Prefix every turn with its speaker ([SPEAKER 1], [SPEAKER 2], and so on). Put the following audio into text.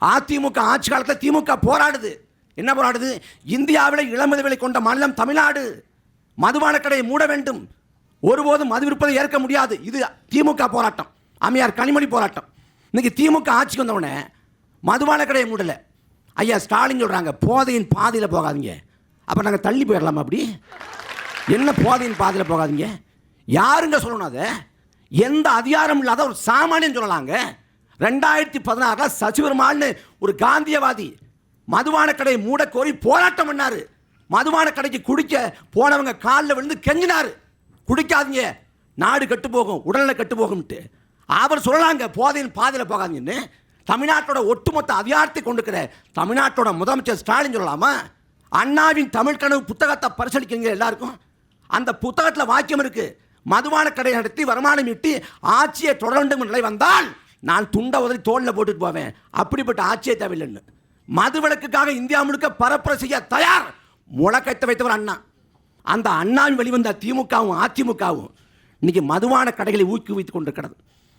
[SPEAKER 1] அதிமுக ஆட்சி காலத்தில் திமுக போராடுது. என்ன போராடுது? இந்தியாவில் இளமதுவிலை கொண்ட மாநிலம் தமிழ்நாடு. மதுபான கடையை மூட வேண்டும். ஒருபோதும் மது விற்பதை ஏற்க முடியாது. இது திமுக போராட்டம். அம்மையார் கனிமொழி போராட்டம். இன்னைக்கு திமுக ஆட்சிக்கு வந்தவுடனே மதுபான கடையை மூடலை. ஐயா ஸ்டாலின் சொல்கிறாங்க போதையின் பாதையில் போகாதீங்க. அப்போ நாங்கள் தள்ளி போயிடலாமா அப்படி? என்ன போதையின் பாதையில் போகாதீங்க? யாருங்க சொல்லணும் அதை? எந்த அதிகாரம் இல்லாத ஒரு சாமானியன் சொல்லலாங்க. ரெண்டாயிரத்தி பதினாறில் சசிபெருமாள்னு ஒரு காந்தியவாதி மதுபான கடையை மூட கோரி போராட்டம் பண்ணார். மதுபான கடைக்கு குடிக்க போனவங்க காலில் விழுந்து கெஞ்சினார். குடிக்காதீங்க நாடு கெட்டு போகும் உடல்நிலை கெட்டு போகும்ட்டு. அவர் சொல்லலாங்க போதையின் பாதையில் போகாதீங்கன்னு. தமிழ்நாட்டோட ஒட்டுமொத்த அதிகாரத்தை கொண்டுக்கிற தமிழ்நாட்டோட முதலமைச்சர் ஸ்டாலின் சொல்லலாமா? அண்ணாவின் தமிழ் கனவு புத்தகத்தை பரிசளிக்கிறீங்க எல்லாருக்கும். அந்த புத்தகத்தில் வாக்கியம் இருக்குது மதுபான கடை நடத்தி வருமானம் ஈட்டி ஆட்சியை தொடர வேண்டும் நிலை வந்தால் நான் துண்டை உதறி தோளில் போட்டுட்டு போவேன். அப்படிப்பட்ட ஆட்சியை தேவையில்லைன்னு. மது விளக்குக்காக இந்தியா முழுக்க பரப்புரை செய்ய தயார். முழக்கத்தை வைத்தவர் அண்ணா. அந்த அண்ணாவின் வெளிவந்த திமுகவும் அதிமுகவும் இன்னைக்கு மதுவான கடைகளை ஊக்குவித்துக் கொண்டிருக்கிறது.